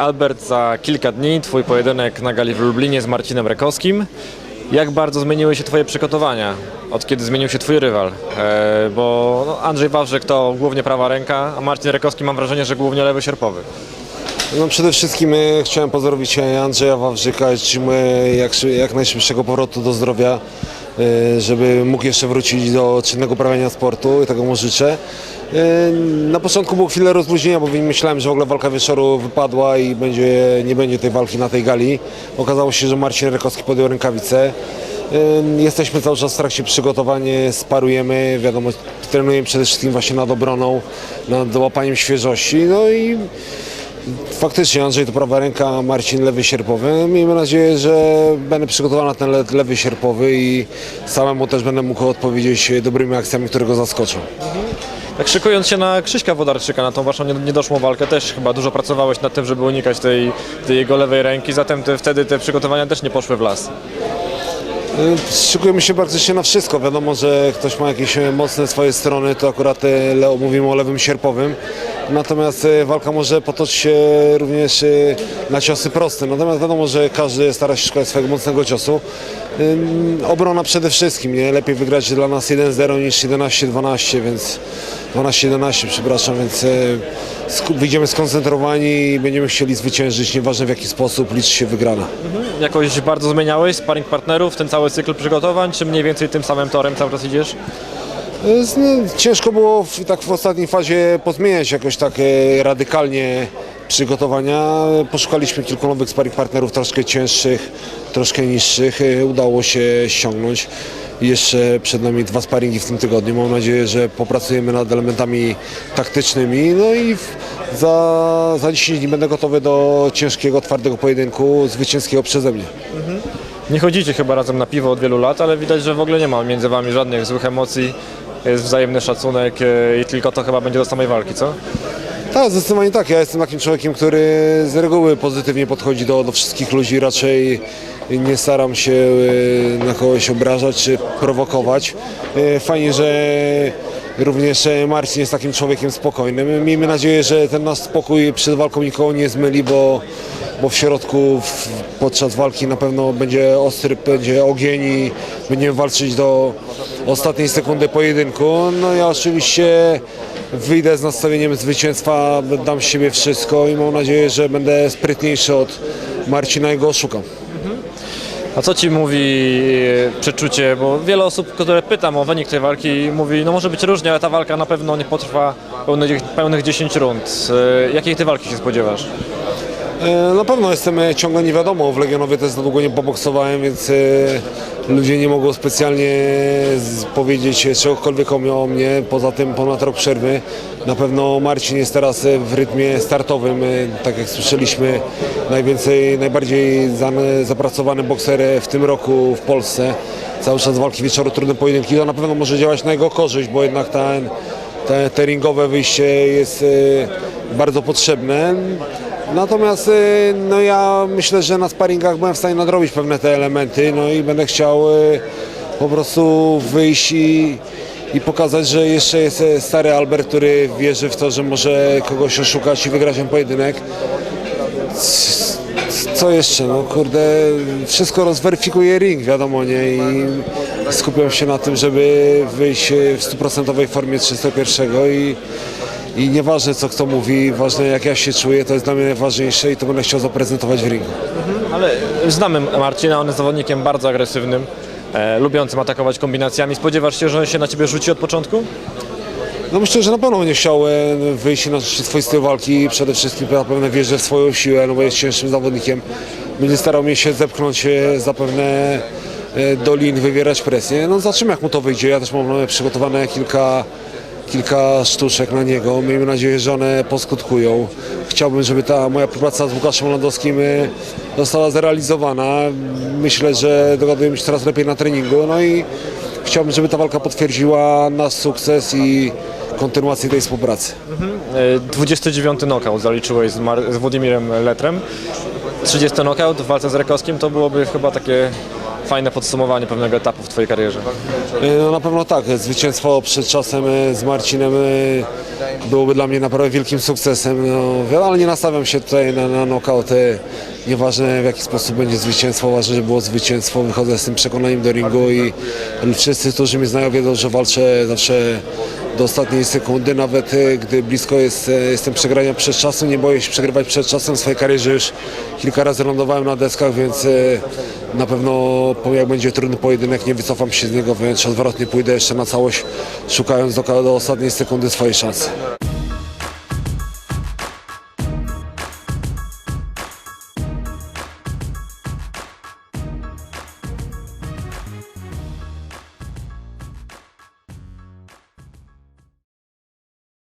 Albert, za kilka dni twój pojedynek na gali w Lublinie z Marcinem Rekowskim. Jak bardzo zmieniły się twoje przygotowania, od kiedy zmienił się twój rywal? E, bo no, Andrzej Wawrzyk to głównie prawa ręka, a Marcin Rekowski mam wrażenie, że głównie lewy sierpowy. No przede wszystkim e, chciałem pozdrowić Andrzeja Wawrzyka życzyć mu e, jak, jak najszybszego powrotu do zdrowia, żeby mógł jeszcze wrócić do czynnego uprawiania sportu i tego mu życzę. E, Na początku było chwilę rozluźnienia, bo myślałem, że w ogóle walka wieczoru wypadła i będzie, nie będzie tej walki na tej gali. Okazało się, że Marcin Rekowski podjął rękawice. E, Jesteśmy cały czas w trakcie przygotowań, sparujemy, wiadomo, trenujemy przede wszystkim właśnie nad obroną, nad łapaniem świeżości, no i Faktycznie Andrzej to prawa ręka, Marcin lewy sierpowy. Miejmy nadzieję, że będę przygotowany na ten le- lewy sierpowy i samemu też będę mógł odpowiedzieć dobrymi akcjami, które go zaskoczą. Tak szykując się na Krzyśka Wodarczyka, na tą waszą nie- niedoszłą walkę, też chyba dużo pracowałeś nad tym, żeby unikać tej, tej jego lewej ręki, zatem te, wtedy te przygotowania też nie poszły w las. Y, Szykujemy się praktycznie na wszystko. Wiadomo, że ktoś ma jakieś e, mocne swoje strony, to akurat e, Leo mówimy o lewym sierpowym. Natomiast e, walka może potoczyć się również e, na ciosy proste. Natomiast wiadomo, że każdy stara się szukać swojego mocnego ciosu. Obrona przede wszystkim, nie? Lepiej wygrać dla nas 1-0 niż 11-12, więc 12-11, przepraszam, więc e, wyjdziemy skoncentrowani i będziemy chcieli zwyciężyć, nieważne w jaki sposób liczy się wygrana. Jakoś bardzo zmieniałeś sparring partnerów, ten cały cykl przygotowań, czy mniej więcej tym samym torem cały czas idziesz? No, ciężko było w, tak w ostatniej fazie pozmieniać jakoś tak e, radykalnie przygotowania. Poszukaliśmy kilku nowych sparring partnerów, troszkę cięższych, troszkę niższych. E, Udało się ściągnąć. Jeszcze przed nami dwa sparingi w tym tygodniu. Mam nadzieję, że popracujemy nad elementami taktycznymi. No i za, za 10 dni będę gotowy do ciężkiego, twardego pojedynku zwycięskiego przeze mnie. Nie chodzicie chyba razem na piwo od wielu lat, ale widać, że w ogóle nie ma między wami żadnych złych emocji, jest wzajemny szacunek e, i tylko to chyba będzie do samej walki, co? Tak, zdecydowanie tak. Ja jestem takim człowiekiem, który z reguły pozytywnie podchodzi do, do wszystkich ludzi. Raczej nie staram się e, na kogoś obrażać czy prowokować. E, Fajnie, że również Marcin jest takim człowiekiem spokojnym. Miejmy nadzieję, że ten nasz spokój przed walką nikogo nie zmyli, bo, bo w środku w, podczas walki na pewno będzie ostry, będzie ogień i będziemy walczyć do ostatniej sekundy pojedynku. No ja oczywiście wyjdę z nastawieniem zwycięstwa, dam z siebie wszystko i mam nadzieję, że będę sprytniejszy od Marcina i go oszukam. A co ci mówi e, przeczucie, bo wiele osób, które pytam o wynik tej walki, mówi, no może być różnie, ale ta walka na pewno nie potrwa pełnych, pełnych 10 rund. E, Jakiej ty walki się spodziewasz? E, Na pewno jestem e, ciągle nie wiadomo, w Legionowie też za długo nie poboksowałem, więc e, ludzie nie mogą specjalnie powiedzieć czegokolwiek o mnie, poza tym ponad rok przerwy. Na pewno Marcin jest teraz w rytmie startowym, tak jak słyszeliśmy, najwięcej, najbardziej za- zapracowany bokser w tym roku w Polsce. Cały czas walki wieczoru, trudne pojedynki, to na pewno może działać na jego korzyść, bo jednak ten, te, te ringowe wyjście jest bardzo potrzebne. Natomiast e, no ja myślę, że na sparingach byłem w stanie nadrobić pewne te elementy, no i będę chciał e, po prostu wyjść i, i pokazać, że jeszcze jest e, stary Albert, który wierzy w to, że może kogoś oszukać i wygrać ten pojedynek. Co jeszcze? No kurde, wszystko rozweryfikuje ring, wiadomo, nie? I skupiam się na tym, żeby wyjść w stuprocentowej formie 301 i i nieważne co kto mówi, ważne jak ja się czuję, to jest dla mnie najważniejsze i to będę chciał zaprezentować w ringu. Ale znamy Marcina, on jest zawodnikiem bardzo agresywnym, e, lubiącym atakować kombinacjami. Spodziewasz się, że on się na ciebie rzuci od początku? No myślę, że na pewno będzie chciał e, wyjść na swój styl walki, przede wszystkim zapewne wierzy w swoją siłę, no bo jest cięższym zawodnikiem. Będzie starał mnie się zepchnąć e, zapewne e, do lin, wywierać presję. No zobaczymy jak mu to wyjdzie, ja też mam e, przygotowane kilka kilka sztuczek na niego. Miejmy nadzieję, że one poskutkują. Chciałbym, żeby ta moja praca z Łukaszem Landowskim e, została zrealizowana. Myślę, że dogadujemy się coraz lepiej na treningu. No i chciałbym, żeby ta walka potwierdziła nasz sukces i kontynuację tej współpracy. E, 29 knockout zaliczyłeś z, Mar- z Letrem. 30 knockout w walce z Rekowskim to byłoby chyba takie fajne podsumowanie pewnego etapu w twojej karierze. E, No na pewno tak, zwycięstwo przed czasem e, z Marcinem e, byłoby dla mnie naprawdę wielkim sukcesem, no, ale nie nastawiam się tutaj na, na nieważne w jaki sposób będzie zwycięstwo, ważne, że było zwycięstwo, wychodzę z tym przekonaniem do ringu i wszyscy, którzy mnie znają wiedzą, że walczę zawsze do ostatniej sekundy, nawet e, gdy blisko jest, e, jestem przegrania przed czasem, nie boję się przegrywać przed czasem w swojej karierze. Już kilka razy lądowałem na deskach, więc e, na pewno jak będzie trudny pojedynek nie wycofam się z niego, wręcz odwrotnie pójdę jeszcze na całość szukając do, do ostatniej sekundy swojej szansy.